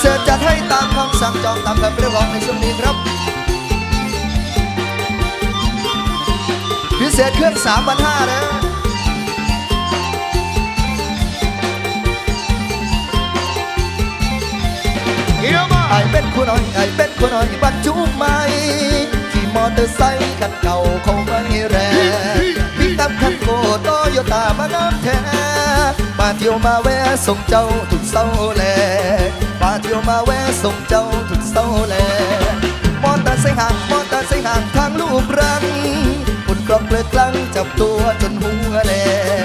เศษจัดให้ตามคำสั่งจองตามคำเรียกร้องในช่วงนี้ครับ พิเศษเครื่องสามพันห้านะไอเป็นคนน้อยไอเป็นคนน้อยบัดจุไหมขี่มอเตอร์ไซค์คันเก่าเขาไม่แรงพิกอัพคันโกโตโยต้ามางามแท้มาเที่ยวมาแวะส่งเจ้าทุกเศร้าแล มาแวะส่งเจ้าทุกเศร้าแลมอตอร์ไซค์ห่างมอตอร์ไซค์ห่างทางลูกรังฝุ่นกรอบเลือกลังจับตัวจนหัวแด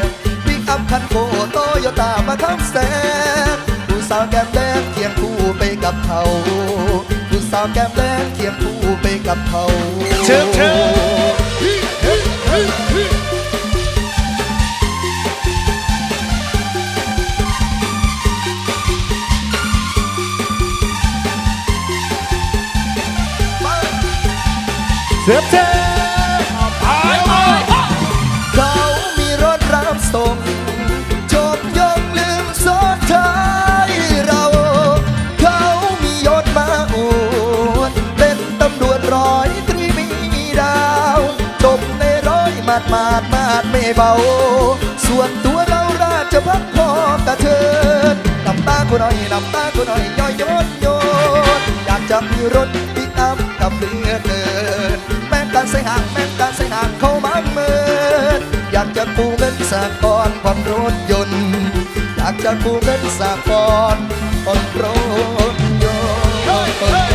งปิกอัพคันโกโตโยต้ามาขับแซงผู้สาวแก้มแดงเคียงคู่ไปกับเขาผู้สาวแก้มแดงเคียงคู่ไปกับเขาเชิญเชิญ เสือเธอไปไปเขามีรถรับส่งจบยงลืมสดท้ายเรา เขามียศมาอวดเป็นตำรวจร้อยตรีมีดาวจบในร้อยมาดมาดมาดไม่เบา ส่วนตัวเราราชพัฒพอกระเทินนำตากูหน่อยนำตากูหน่อยย่อยยนโยนอยากจะมีรถปิกอัพกับเรือเกินแม่งการ ใส่ห่างแม่งการใส่ห่างเข้ามาเมินอยากจะกู้เงินสากลผ่อนรถยนต์ อยากจะกู้เงินสากลผ่อนรถยนต์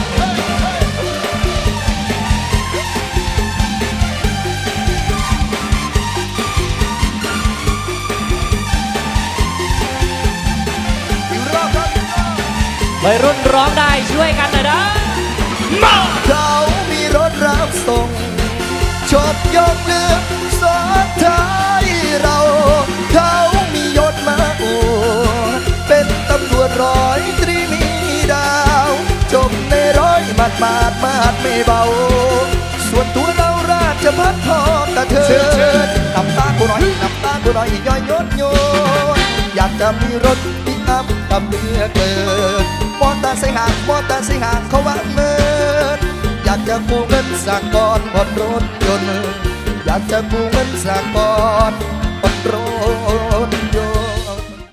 อีกรอบครับวัยรุ่นร้องได้ช่วยกันหน่อยนะเขา ชบยกเรือสอดท้ายเรา เขามียศมาอวดเป็นตำรวจร้อยตรีมีดาวจบในร้อยมาดมาดมาดไม่เบา ส่วนตัวเราราชพัฒพอกระเทินนำตากูหน่อยนำตากูหน่อยย่อยยศโยนอยากจะมีรถปิกอัพกับเรือเกินมอตอร์ไซค์ห่างมอตอร์ไซค์ห่างเขาว่าเมินอยากจะกู้เงินสากลผ่อนรถยนต์ จากจะกู้เงินสากลผ่อนรถ